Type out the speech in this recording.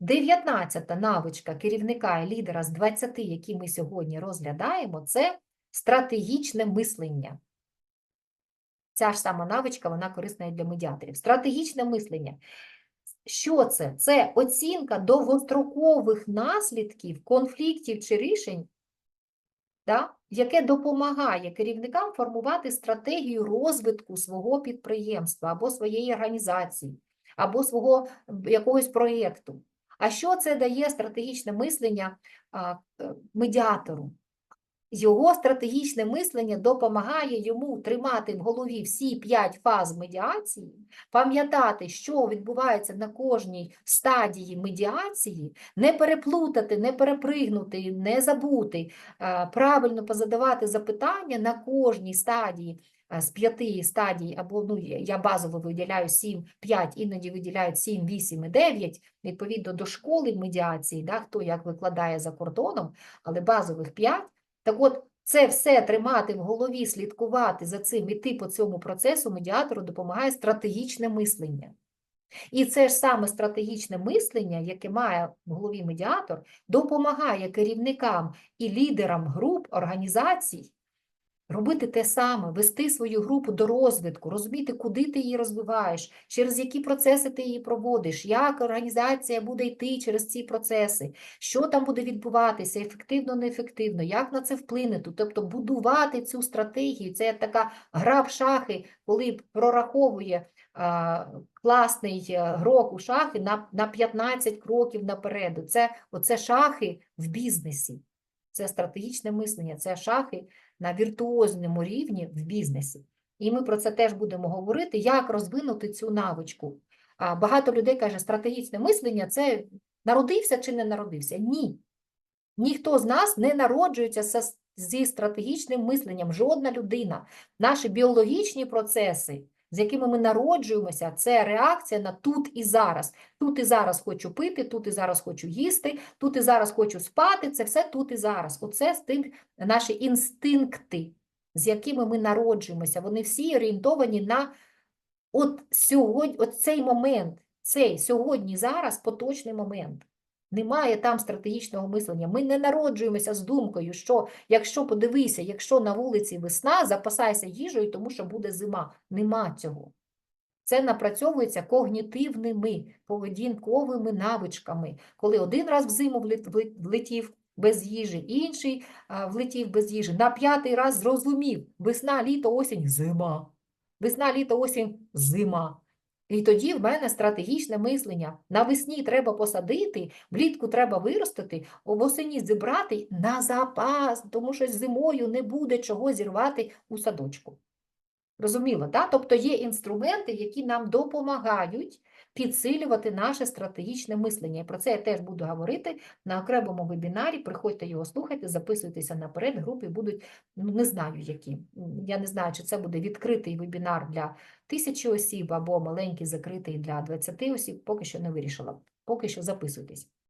19-та навичка керівника і лідера з 20, які ми сьогодні розглядаємо, це стратегічне мислення. Ця ж сама навичка, вона корисна і для медіаторів. Стратегічне мислення. Що це? Це оцінка довгострокових наслідків, конфліктів чи рішень, да, яке допомагає керівникам формувати стратегію розвитку свого підприємства або своєї організації, або свого якогось проєкту. А що це дає стратегічне мислення е, медіатору? Його стратегічне мислення допомагає йому тримати в голові всі п'ять фаз медіації, пам'ятати, що відбувається на кожній стадії медіації, не переплутати, не перепригнути, не забути, правильно позадавати запитання на кожній стадії з п'яти стадій, або ну, я базово виділяю 7, 5, іноді виділяють 7, 8 і 9, відповідно до школи медіації, да, хто як викладає за кордоном, але базових 5. Так от, це все тримати в голові, слідкувати за цим, іти по цьому процесу медіатору допомагає стратегічне мислення. І це ж саме стратегічне мислення, яке має в голові медіатор, допомагає керівникам і лідерам груп, організацій робити те саме, вести свою групу до розвитку, розуміти, куди ти її розвиваєш, через які процеси ти її проводиш, як організація буде йти через ці процеси, що там буде відбуватися, ефективно, неефективно, як на це вплинути. Тобто будувати цю стратегію, це така гра в шахи, коли прораховує а, класний е, грок у шахи на, на 15 кроків напереду. Це оце шахи в бізнесі. Це стратегічне мислення, це шахи на віртуозному рівні в бізнесі. І ми про це теж будемо говорити, як розвинути цю навичку. Багато людей каже, стратегічне мислення це народився чи не народився? Ні. Ніхто з нас не народжується зі стратегічним мисленням, жодна людина. Наші біологічні процеси, з якими ми народжуємося, це реакція на тут і зараз. Тут і зараз хочу пити, тут і зараз хочу їсти, тут і зараз хочу спати. Це все тут і зараз. Оце наші інстинкти, з якими ми народжуємося. Вони всі орієнтовані на от сьогодні, от цей момент, цей сьогодні, зараз поточний момент. Немає там стратегічного мислення. Ми не народжуємося з думкою, що якщо подивися, якщо на вулиці весна, запасайся їжею, тому що буде зима. Нема цього. Це напрацьовується когнітивними поведінковими навичками. Коли один раз в зиму влет- влет- влетів без їжі, інший влетів без їжі, на п'ятий раз зрозумів: весна, літо, осінь, зима. Весна, літо, осінь, зима. І тоді в мене стратегічне мислення. Навесні треба посадити, влітку треба виростити, восені зібрати на запас, тому що зимою не буде чого зірвати у садочку. Розуміло, так? Тобто є інструменти, які нам допомагають підсилювати наше стратегічне мислення. І про це я теж буду говорити на окремому вебінарі. Приходьте його слухайте, записуйтеся наперед, групи будуть, ну не знаю які. Я не знаю, чи це буде відкритий вебінар для тисячі осіб або маленький закритий для 20 осіб. Поки що не вирішила. Поки що записуйтесь.